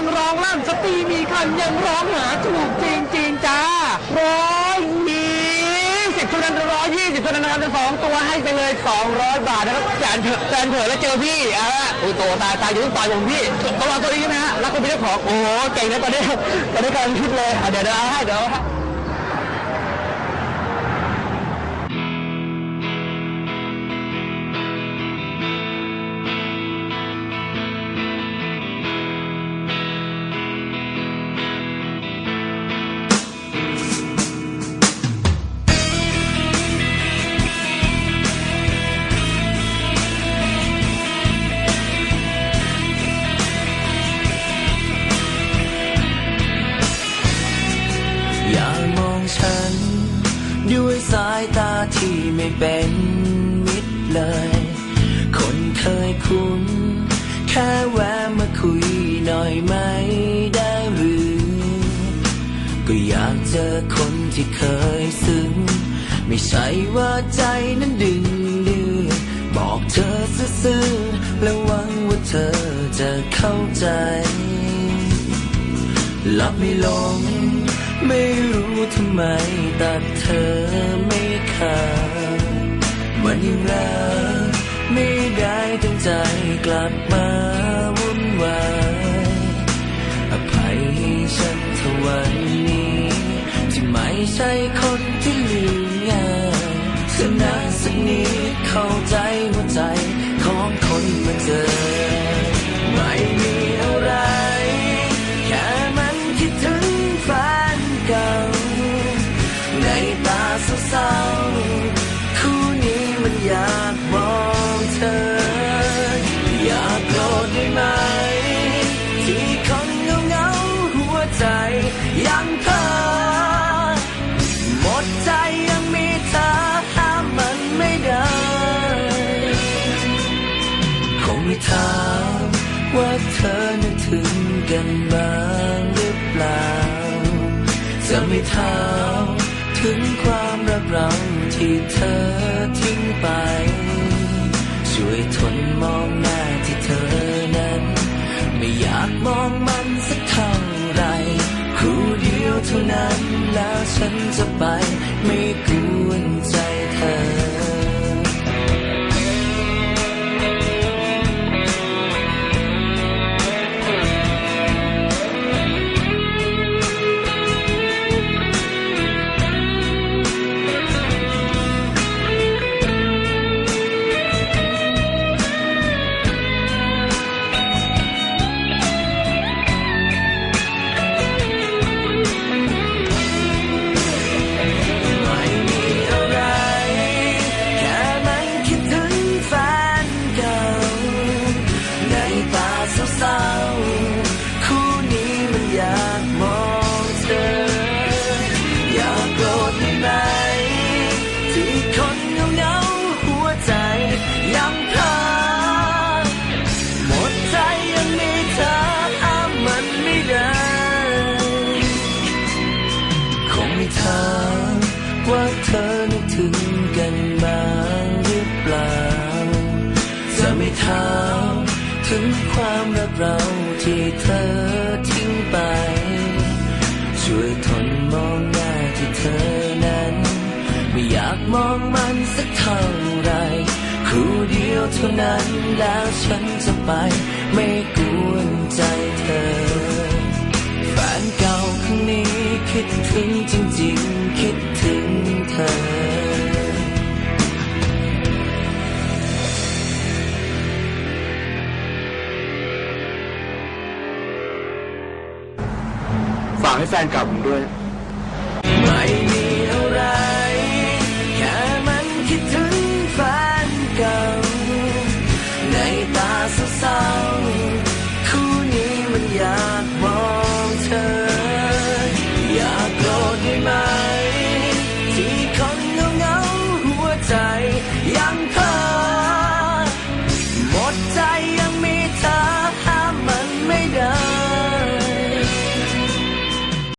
ยังร้องลั่นสตรีมีคันยังร้องหาถูกจริงจริงจ้าร้อยยี่สิบเท่านั้นร้อยยี่สิบเท่านั้นนะครับสองตัวให้ไปเลยสองร้อยบาทนะครับแจนเถอะแจนเถอะแล้วเจอพี่อะโอ้ยโตตายตายอยู่ต้องต่อยผมพี่ตัวตัวนี้ใช่ไหมฮะรักคนเป็นเจ้าของโอ้โหเก่งนะตอนนี้ตอนนี้กำลังคิดเลยเดี๋ยวเดี๋ยวให้เดี๋ยว ด้วยสายตาที่ไม่เป็นมิตรเลย คนเคยคุ้น แค่แวะมาคุยหน่อยไม่ได้หรือ ก็อยากเจอคนที่เคยซึ้ง ไม่ใช่ว่าใจนั้นดึงดื้อบอกเธอซื่อๆแล้วหวังว่าเธอจะเข้าใจหลับไม่ลง ไม่รู้ทำไมแต่เธอ รักไม่ได้ตั้งใจกลับมาวุ่นวายอภัยให้ฉันเท่าวันนี้ ที่ไม่ใช่คนที่ ว่าเธอนึกถึงกันบ้างหรือเปล่า จะไม่ถามถึงความรักเราที่เธอทิ้งไป ช่วยทนมองหน้าที่เธอนั้น ไม่อยากมองมันสักเท่าไรคู่เดียวเท่านั้นแล้วฉันจะไปไม่กวากมองเธอ อยากโกรธได้ไหมที่คนเหงาหัวใจยังพลาหมดใจยังมีเธอห้ามมันไม่ได้ คงไม่ถามว่าเธอนึกถึงกันบ้างหรือเปล่า จะไม่ถามถึงความรักเราที่เธอ ช่วยทนมองหน้าที่เธอนั้น ไม่อยากมองมันสักเท่าไหรคู่เดียวเท่านั้นแล้วฉันจะไป ไม่กวนใจเธอแฟนเก่าคนนี้คิดถึงจริงากให้แฟนเก่าผมด้วย ไม่มี